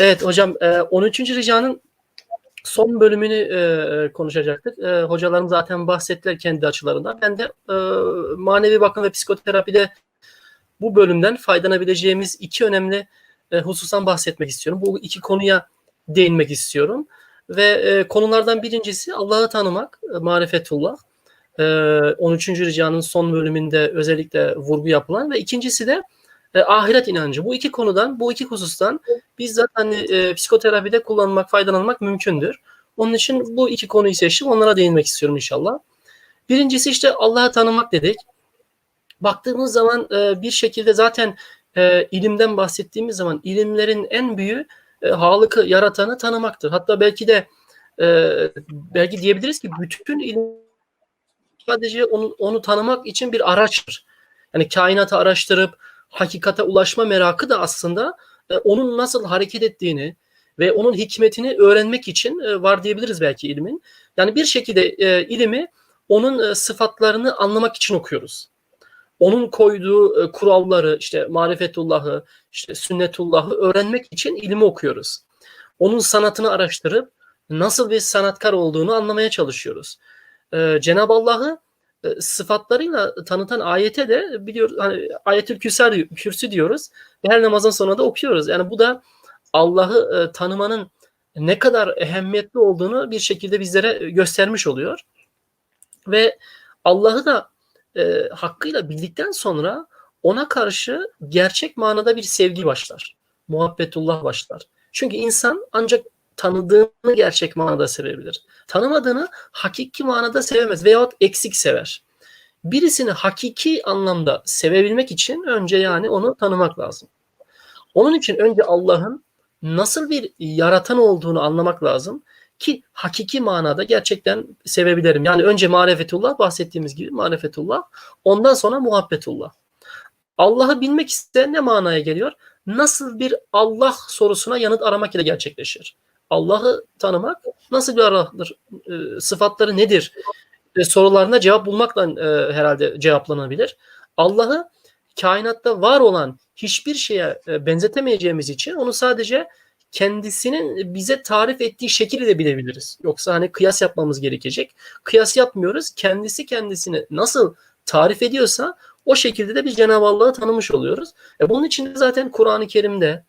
Evet hocam e, 13. Rica'nın son bölümünü e, konuşacaktık. E, hocalarım zaten bahsettiler kendi açılarından. Ben de e, manevi bakım ve psikoterapide bu bölümden faydalanabileceğimiz iki önemli e, husustan bahsetmek istiyorum. Bu iki konuya değinmek istiyorum. Ve e, konulardan birincisi Allah'ı tanımak, e, marifetullah. E, 13. Rica'nın son bölümünde özellikle vurgu yapılan ve ikincisi de e, ahiret inancı. Bu iki konudan, bu iki husustan bizzat hani e, psikoterapide kullanmak, faydalanmak mümkündür. Onun için bu iki konuyu seçtim. Onlara değinmek istiyorum inşallah. Birincisi işte Allah'ı tanımak dedik. Baktığımız zaman e, bir şekilde zaten e, ilimden bahsettiğimiz zaman ilimlerin en büyüğü e, Halık'ı, yaratanı tanımaktır. Hatta belki de e, belki diyebiliriz ki bütün ilim sadece onu, onu tanımak için bir araçtır. Yani kainatı araştırıp hakikate ulaşma merakı da aslında e, onun nasıl hareket ettiğini ve onun hikmetini öğrenmek için e, var diyebiliriz belki ilmin. Yani bir şekilde e, ilimi onun e, sıfatlarını anlamak için okuyoruz. Onun koyduğu e, kuralları, işte marifetullahı, işte sünnetullahı öğrenmek için ilmi okuyoruz. Onun sanatını araştırıp nasıl bir sanatkar olduğunu anlamaya çalışıyoruz. E, Cenab-ı Allah'ı sıfatlarıyla tanıtan ayete de biliyor hani ayetül kürsü, kürsü diyoruz ve her namazın sonunda da okuyoruz. Yani bu da Allah'ı e, tanımanın ne kadar ehemmiyetli olduğunu bir şekilde bizlere göstermiş oluyor. Ve Allah'ı da e, hakkıyla bildikten sonra ona karşı gerçek manada bir sevgi başlar. Muhabbetullah başlar. Çünkü insan ancak tanıdığını gerçek manada sevebilir. Tanımadığını hakiki manada sevemez veyahut eksik sever. Birisini hakiki anlamda sevebilmek için önce yani onu tanımak lazım. Onun için önce Allah'ın nasıl bir yaratan olduğunu anlamak lazım ki hakiki manada gerçekten sevebilirim. Yani önce marifetullah bahsettiğimiz gibi marifetullah ondan sonra muhabbetullah. Allah'ı bilmek ise ne manaya geliyor? Nasıl bir Allah sorusuna yanıt aramak ile gerçekleşir. Allah'ı tanımak nasıl bir aradır? E, sıfatları nedir? E, sorularına cevap bulmakla e, herhalde cevaplanabilir. Allah'ı kainatta var olan hiçbir şeye e, benzetemeyeceğimiz için onu sadece kendisinin bize tarif ettiği şekilde de bilebiliriz. Yoksa hani kıyas yapmamız gerekecek. Kıyas yapmıyoruz. Kendisi kendisini nasıl tarif ediyorsa o şekilde de biz Cenab-ı Allah'ı tanımış oluyoruz. E bunun için de zaten Kur'an-ı Kerim'de,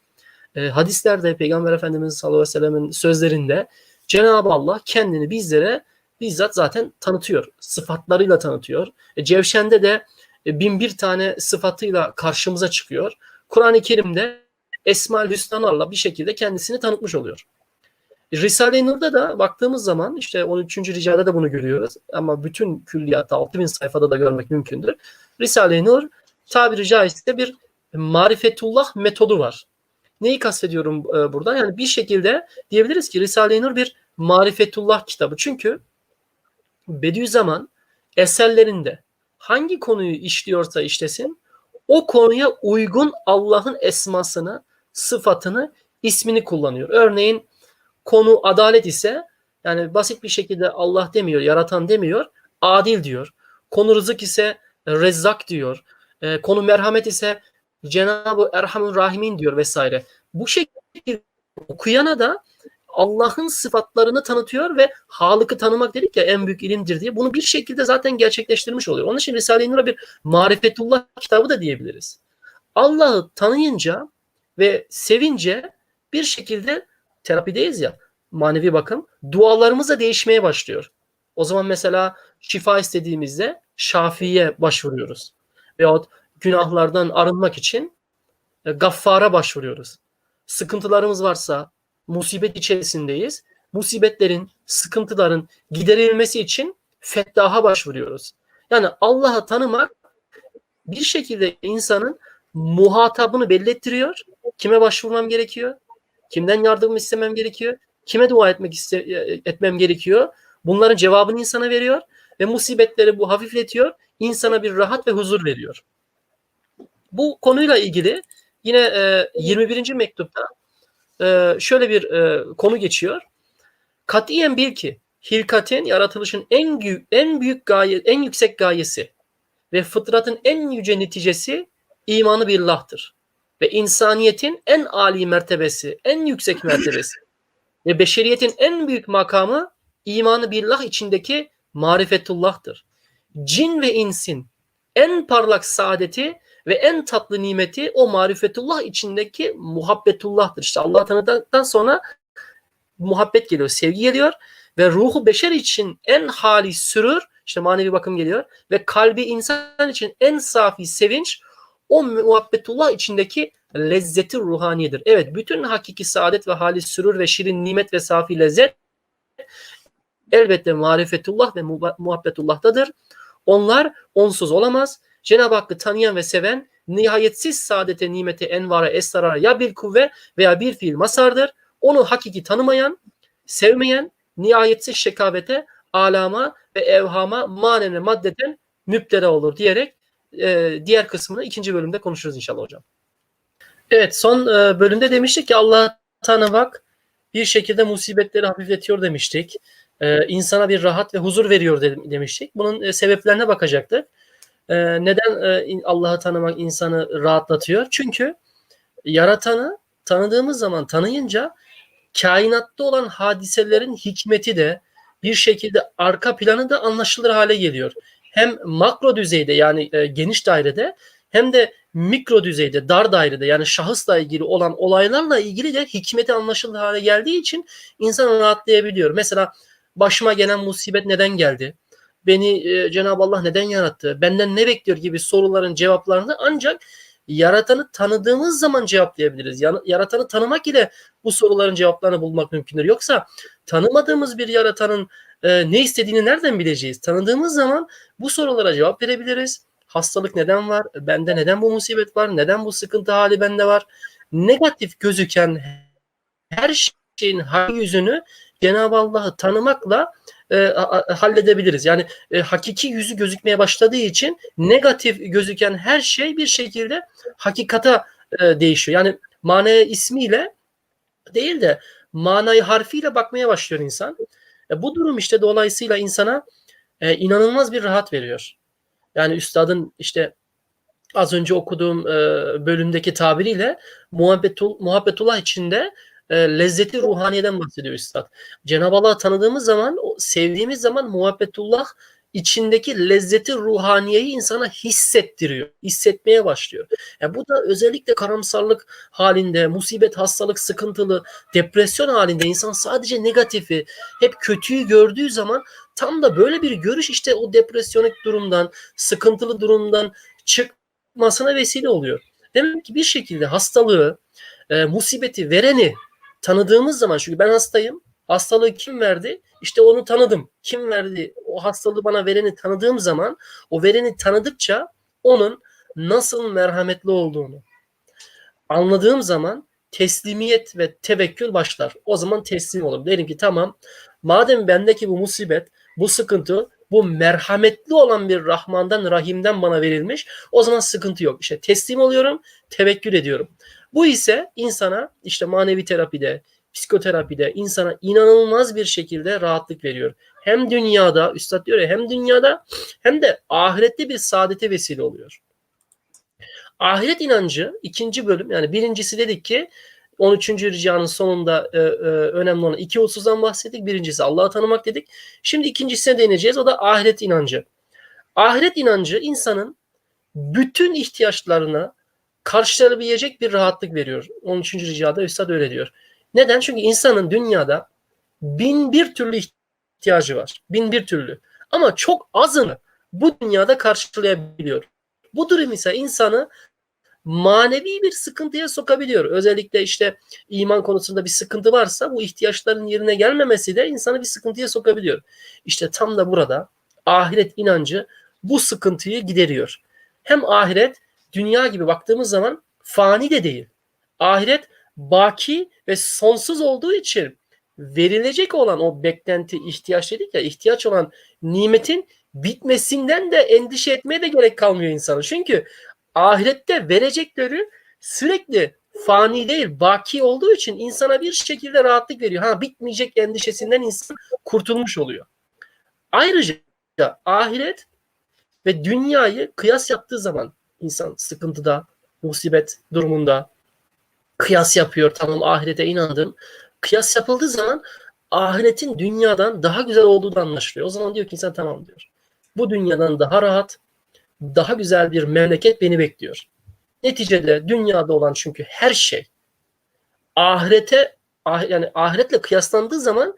e, hadislerde, Peygamber Efendimiz sallallahu aleyhi ve sellemin sözlerinde Cenab-ı Allah kendini bizlere bizzat zaten tanıtıyor. Sıfatlarıyla tanıtıyor. E, Cevşen'de de e, bin bir tane sıfatıyla karşımıza çıkıyor. Kur'an-ı Kerim'de Esma-ül Hüsnalarla bir şekilde kendisini tanıtmış oluyor. Risale-i Nur'da da baktığımız zaman işte 13. ricada da bunu görüyoruz ama bütün külliyatta 6000 sayfada da görmek mümkündür. Risale-i Nur tabiri caizse bir marifetullah metodu var. Neyi kastediyorum e, burada? Yani bir şekilde diyebiliriz ki Risale-i Nur bir marifetullah kitabı. Çünkü Bediüzzaman eserlerinde hangi konuyu işliyorsa işlesin o konuya uygun Allah'ın esmasını, sıfatını, ismini kullanıyor. Örneğin konu adalet ise yani basit bir şekilde Allah demiyor, yaratan demiyor, adil diyor. Konu rızık ise rezzak diyor. E, konu merhamet ise Cenab-ı Erhamur Rahimin diyor vesaire. Bu şekilde okuyana da Allah'ın sıfatlarını tanıtıyor ve Halık'ı tanımak dedik ya en büyük ilimdir diye. Bunu bir şekilde zaten gerçekleştirmiş oluyor. Onun için Risale-i Nur'a bir marifetullah kitabı da diyebiliriz. Allah'ı tanıyınca ve sevince bir şekilde terapideyiz ya manevi bakım dualarımız da değişmeye başlıyor. O zaman mesela şifa istediğimizde Şafii'ye başvuruyoruz. Veyahut günahlardan arınmak için e, Gaffar'a başvuruyoruz. Sıkıntılarımız varsa musibet içerisindeyiz. Musibetlerin, sıkıntıların giderilmesi için fettaha başvuruyoruz. Yani Allah'ı tanımak bir şekilde insanın muhatabını belli ettiriyor. Kime başvurmam gerekiyor? Kimden yardım istemem gerekiyor? Kime dua etmek iste etmem gerekiyor? Bunların cevabını insana veriyor ve musibetleri bu hafifletiyor. insana bir rahat ve huzur veriyor. Bu konuyla ilgili yine e, 21. mektupta e, şöyle bir e, konu geçiyor. Katiyen bil ki hilkatin yaratılışın en büyük en büyük gaye en yüksek gayesi ve fıtratın en yüce neticesi imanı billah'tır. ve insaniyetin en âli mertebesi, en yüksek mertebesi ve beşeriyetin en büyük makamı imanı billah içindeki marifetullah'tır. Cin ve insin en parlak saadeti ve en tatlı nimeti o marifetullah içindeki muhabbetullah'tır. İşte Allah tanıdıktan sonra muhabbet geliyor, sevgi geliyor ve ruhu beşer için en hali sürür, işte manevi bakım geliyor ve kalbi insan için en safi sevinç o muhabbetullah içindeki lezzeti ruhaniyedir. Evet bütün hakiki saadet ve hali sürür ve şirin nimet ve safi lezzet elbette marifetullah ve muhabbetullah'tadır. Onlar onsuz olamaz. Cenab-ı Hakk'ı tanıyan ve seven nihayetsiz saadete, nimete, envara, esrara ya bir kuvve veya bir fiil masardır. Onu hakiki tanımayan, sevmeyen, nihayetsiz şekavete, alama ve evhama manen ve maddeten müptela olur diyerek e, diğer kısmını ikinci bölümde konuşuruz inşallah hocam. Evet son e, bölümde demiştik ki Allah tanımak bir şekilde musibetleri hafifletiyor demiştik. E, insana bir rahat ve huzur veriyor demiştik. Bunun e, sebeplerine bakacaktık. E, neden e, Allah'ı tanımak insanı rahatlatıyor? Çünkü yaratanı tanıdığımız zaman tanıyınca kainatta olan hadiselerin hikmeti de bir şekilde arka planı da anlaşılır hale geliyor. Hem makro düzeyde yani e, geniş dairede hem de mikro düzeyde dar dairede yani şahısla ilgili olan olaylarla ilgili de hikmeti anlaşılır hale geldiği için insan rahatlayabiliyor. Mesela başıma gelen musibet neden geldi? Beni e, Cenab-ı Allah neden yarattı? Benden ne bekliyor gibi soruların cevaplarını ancak yaratanı tanıdığımız zaman cevaplayabiliriz. Yaratanı tanımak ile bu soruların cevaplarını bulmak mümkündür. Yoksa tanımadığımız bir yaratanın e, ne istediğini nereden bileceğiz? Tanıdığımız zaman bu sorulara cevap verebiliriz. Hastalık neden var? Bende neden bu musibet var? Neden bu sıkıntı hali bende var? Negatif gözüken her şeyin hal yüzünü Cenab-ı Allah'ı tanımakla e, halledebiliriz. Yani e, hakiki yüzü gözükmeye başladığı için negatif gözüken her şey bir şekilde hakikata e, değişiyor. Yani manaya ismiyle değil de manayı harfiyle bakmaya başlıyor insan. E, bu durum işte dolayısıyla insana e, inanılmaz bir rahat veriyor. Yani üstadın işte az önce okuduğum e, bölümdeki tabiriyle muhabbetul, muhabbetullah içinde e, lezzeti ruhaniyeden bahsediyor Üstad. Cenab-ı Allah'ı tanıdığımız zaman, sevdiğimiz zaman muhabbetullah içindeki lezzeti ruhaniyeyi insana hissettiriyor. Hissetmeye başlıyor. Yani bu da özellikle karamsarlık halinde, musibet, hastalık, sıkıntılı, depresyon halinde insan sadece negatifi, hep kötüyü gördüğü zaman tam da böyle bir görüş işte o depresyonik durumdan, sıkıntılı durumdan çıkmasına vesile oluyor. Demek ki bir şekilde hastalığı, e, musibeti vereni tanıdığımız zaman çünkü ben hastayım. Hastalığı kim verdi? İşte onu tanıdım. Kim verdi? O hastalığı bana vereni tanıdığım zaman o vereni tanıdıkça onun nasıl merhametli olduğunu anladığım zaman teslimiyet ve tevekkül başlar. O zaman teslim olurum. Derim ki tamam madem bendeki bu musibet, bu sıkıntı bu merhametli olan bir Rahman'dan, Rahim'den bana verilmiş. O zaman sıkıntı yok. İşte teslim oluyorum, tevekkül ediyorum. Bu ise insana işte manevi terapide, psikoterapide insana inanılmaz bir şekilde rahatlık veriyor. Hem dünyada, üstad diyor ya hem dünyada hem de ahirette bir saadete vesile oluyor. Ahiret inancı ikinci bölüm yani birincisi dedik ki 13. ricanın sonunda e, e, önemli olan iki hususdan bahsettik. Birincisi Allah'ı tanımak dedik. Şimdi ikincisine değineceğiz. O da ahiret inancı. Ahiret inancı insanın bütün ihtiyaçlarına karşılayabilecek bir rahatlık veriyor. 13. ricada Üstad öyle diyor. Neden? Çünkü insanın dünyada bin bir türlü ihtiyacı var. Bin bir türlü. Ama çok azını bu dünyada karşılayabiliyor. Bu durum ise insanı manevi bir sıkıntıya sokabiliyor. Özellikle işte iman konusunda bir sıkıntı varsa bu ihtiyaçların yerine gelmemesi de insanı bir sıkıntıya sokabiliyor. İşte tam da burada ahiret inancı bu sıkıntıyı gideriyor. Hem ahiret dünya gibi baktığımız zaman fani de değil. Ahiret baki ve sonsuz olduğu için verilecek olan o beklenti, ihtiyaç dedik ya, ihtiyaç olan nimetin bitmesinden de endişe etmeye de gerek kalmıyor insana. Çünkü ahirette verecekleri sürekli fani değil, baki olduğu için insana bir şekilde rahatlık veriyor. Ha bitmeyecek endişesinden insan kurtulmuş oluyor. Ayrıca ahiret ve dünyayı kıyas yaptığı zaman insan sıkıntıda, musibet durumunda kıyas yapıyor. Tamam ahirete inandım. Kıyas yapıldığı zaman ahiretin dünyadan daha güzel olduğu da anlaşılıyor. O zaman diyor ki insan tamam diyor. Bu dünyadan daha rahat, daha güzel bir memleket beni bekliyor. Neticede dünyada olan çünkü her şey ahirete ah, yani ahiretle kıyaslandığı zaman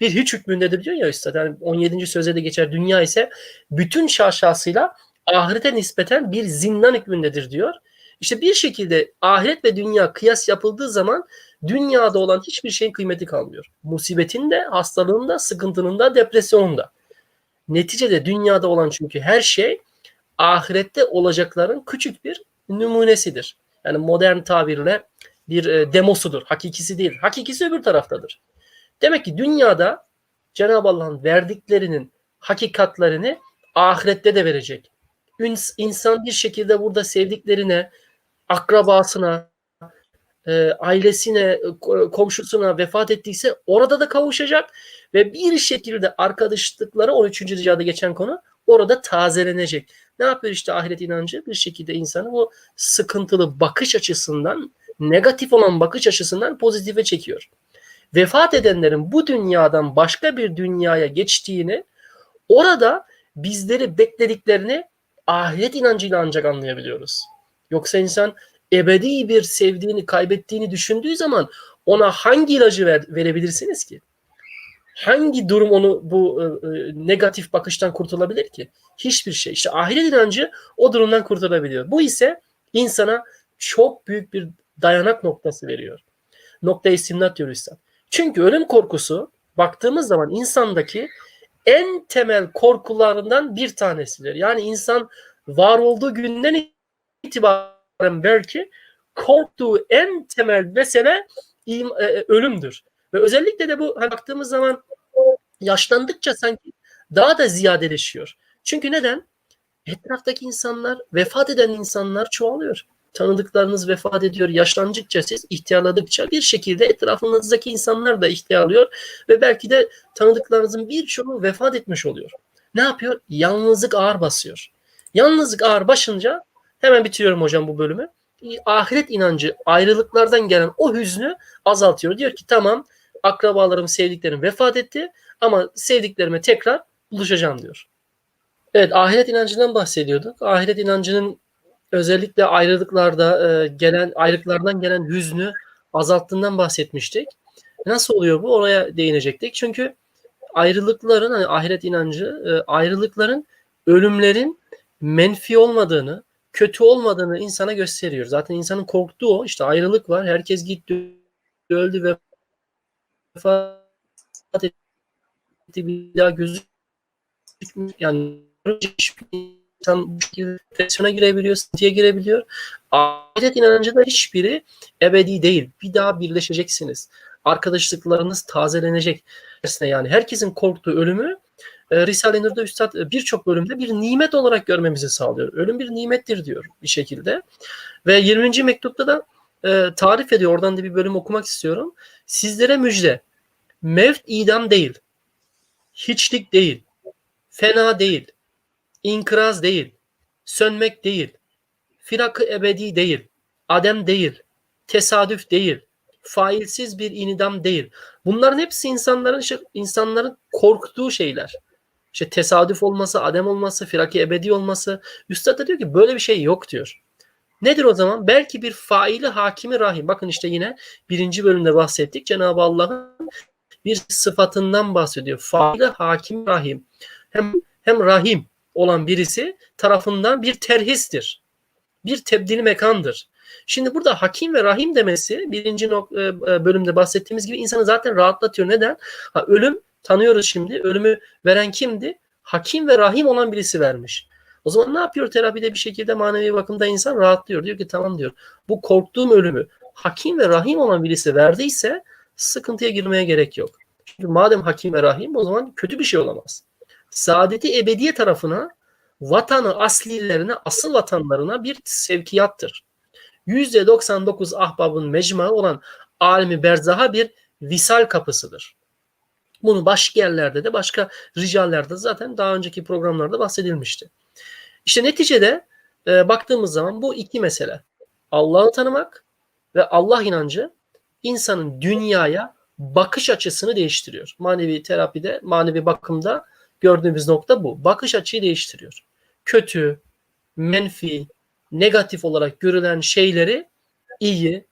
bir hiç hükmündedir diyor ya Üstad. Yani 17. sözde de geçer. Dünya ise bütün şaşasıyla ahirete nispeten bir zindan hükmündedir diyor. İşte bir şekilde ahiret ve dünya kıyas yapıldığı zaman dünyada olan hiçbir şeyin kıymeti kalmıyor. Musibetin de, hastalığın da, sıkıntının da, depresyonun da. Neticede dünyada olan çünkü her şey ahirette olacakların küçük bir numunesidir. Yani modern tabirle bir e, demosudur. Hakikisi değil. Hakikisi öbür taraftadır. Demek ki dünyada Cenab-ı Allah'ın verdiklerinin hakikatlerini ahirette de verecek. İnsan bir şekilde burada sevdiklerine, akrabasına, e, ailesine, komşusuna vefat ettiyse orada da kavuşacak ve bir şekilde arkadaşlıkları 13. ricada geçen konu orada tazelenecek. Ne yapıyor işte ahiret inancı? Bir şekilde insanı bu sıkıntılı bakış açısından, negatif olan bakış açısından pozitife çekiyor. Vefat edenlerin bu dünyadan başka bir dünyaya geçtiğini, orada bizleri beklediklerini ahiret inancıyla ancak anlayabiliyoruz. Yoksa insan ebedi bir sevdiğini kaybettiğini düşündüğü zaman ona hangi ilacı ver, verebilirsiniz ki? Hangi durum onu bu e, e, negatif bakıştan kurtulabilir ki? Hiçbir şey. İşte ahiret inancı o durumdan kurtulabiliyor. Bu ise insana çok büyük bir dayanak noktası veriyor. Nokta isimlat diyor Üstad. Çünkü ölüm korkusu baktığımız zaman insandaki en temel korkularından bir tanesidir. Yani insan var olduğu günden itibaren belki korktuğu en temel mesele e, e, ölümdür. Ve özellikle de bu hani baktığımız zaman yaşlandıkça sanki daha da ziyadeleşiyor. Çünkü neden? Etraftaki insanlar, vefat eden insanlar çoğalıyor. Tanıdıklarınız vefat ediyor. Yaşlandıkça siz ihtiyarladıkça bir şekilde etrafınızdaki insanlar da ihtiyarlıyor ve belki de tanıdıklarınızın birçoğu vefat etmiş oluyor. Ne yapıyor? Yalnızlık ağır basıyor. Yalnızlık ağır başınca hemen bitiriyorum hocam bu bölümü. Ahiret inancı ayrılıklardan gelen o hüznü azaltıyor. Diyor ki tamam akrabalarım, sevdiklerim vefat etti ama sevdiklerime tekrar buluşacağım diyor. Evet ahiret inancından bahsediyorduk. Ahiret inancının özellikle ayrılıklarda e, gelen ayrılıklardan gelen hüznü azalttığından bahsetmiştik. Nasıl oluyor bu? Oraya değinecektik. Çünkü ayrılıkların hani ahiret inancı e, ayrılıkların ölümlerin menfi olmadığını, kötü olmadığını insana gösteriyor. Zaten insanın korktuğu o. İşte ayrılık var. Herkes gitti, öldü ve vefat etti. Bir daha gözü yani insan depresyona girebiliyor, sıkıntıya girebiliyor. Ahiret inancı da hiçbiri ebedi değil. Bir daha birleşeceksiniz. Arkadaşlıklarınız tazelenecek. Yani herkesin korktuğu ölümü e, Risale-i Nur'da Üstad e, birçok bölümde bir nimet olarak görmemizi sağlıyor. Ölüm bir nimettir diyor bir şekilde. Ve 20. mektupta da e, tarif ediyor. Oradan da bir bölüm okumak istiyorum. Sizlere müjde. Mevt idam değil. Hiçlik değil. Fena değil. İnkraz değil. Sönmek değil. Firakı ebedi değil. Adem değil. Tesadüf değil. Failsiz bir inidam değil. Bunların hepsi insanların insanların korktuğu şeyler. İşte tesadüf olması, adem olması, firaki ebedi olması. Üstad da diyor ki böyle bir şey yok diyor. Nedir o zaman? Belki bir faili hakimi rahim. Bakın işte yine birinci bölümde bahsettik. Cenab-ı Allah'ın bir sıfatından bahsediyor. Faili hakim rahim. Hem hem rahim olan birisi tarafından bir terhistir. Bir tebdil mekandır. Şimdi burada hakim ve rahim demesi birinci e, e, bölümde bahsettiğimiz gibi insanı zaten rahatlatıyor. Neden? Ha, ölüm tanıyoruz şimdi. Ölümü veren kimdi? Hakim ve rahim olan birisi vermiş. O zaman ne yapıyor terapide bir şekilde manevi bakımda insan rahatlıyor. Diyor ki tamam diyor. Bu korktuğum ölümü hakim ve rahim olan birisi verdiyse sıkıntıya girmeye gerek yok. Çünkü madem hakim ve rahim o zaman kötü bir şey olamaz. Saadeti ebediye tarafına vatanı aslilerine, asıl vatanlarına bir sevkiyattır. %99 ahbabın mecmuası olan alemi berzaha bir visal kapısıdır. Bunu başka yerlerde de başka ricallerde zaten daha önceki programlarda bahsedilmişti. İşte neticede e, baktığımız zaman bu iki mesele. Allah'ı tanımak ve Allah inancı insanın dünyaya bakış açısını değiştiriyor. Manevi terapide, manevi bakımda gördüğümüz nokta bu. Bakış açıyı değiştiriyor. Kötü, menfi, negatif olarak görülen şeyleri iyi,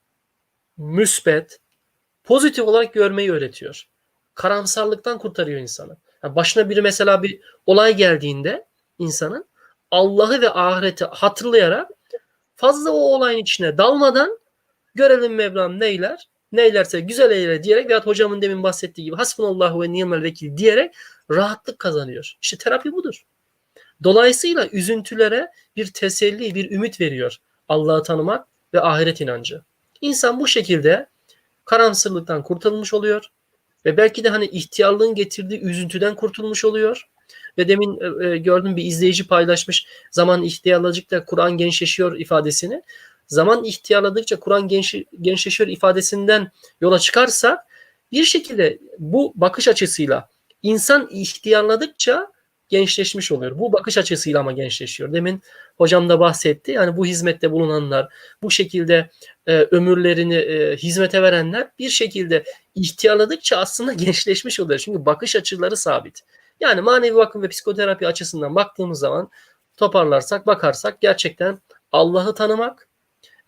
müsbet, pozitif olarak görmeyi öğretiyor. Karamsarlıktan kurtarıyor insanı. Yani başına biri mesela bir olay geldiğinde insanın Allah'ı ve ahireti hatırlayarak fazla o olayın içine dalmadan görelim Mevlam neyler, neylerse güzel eyle diyerek veyahut hocamın demin bahsettiği gibi hasbunallahu ve ni'mel vekil diyerek rahatlık kazanıyor. İşte terapi budur. Dolayısıyla üzüntülere bir teselli, bir ümit veriyor Allah'ı tanımak ve ahiret inancı. İnsan bu şekilde karamsarlıktan kurtulmuş oluyor ve belki de hani ihtiyarlığın getirdiği üzüntüden kurtulmuş oluyor. Ve demin e, gördüm bir izleyici paylaşmış zaman ihtiyarladıkça Kur'an gençleşiyor ifadesini. Zaman ihtiyarladıkça Kur'an genç, gençleşiyor ifadesinden yola çıkarsak bir şekilde bu bakış açısıyla insan ihtiyarladıkça gençleşmiş oluyor. Bu bakış açısıyla ama gençleşiyor. Demin hocam da bahsetti. Yani bu hizmette bulunanlar, bu şekilde e, ömürlerini e, hizmete verenler bir şekilde ihtiyarladıkça aslında gençleşmiş oluyor. Çünkü bakış açıları sabit. Yani manevi bakım ve psikoterapi açısından baktığımız zaman toparlarsak, bakarsak gerçekten Allah'ı tanımak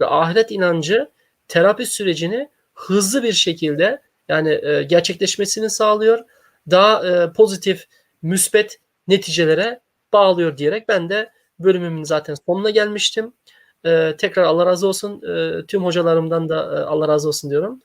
ve ahiret inancı terapi sürecini hızlı bir şekilde yani e, gerçekleşmesini sağlıyor. Daha e, pozitif, müspet neticelere bağlıyor diyerek ben de bölümümün zaten sonuna gelmiştim. Ee, tekrar Allah razı olsun. Ee, tüm hocalarımdan da e, Allah razı olsun diyorum.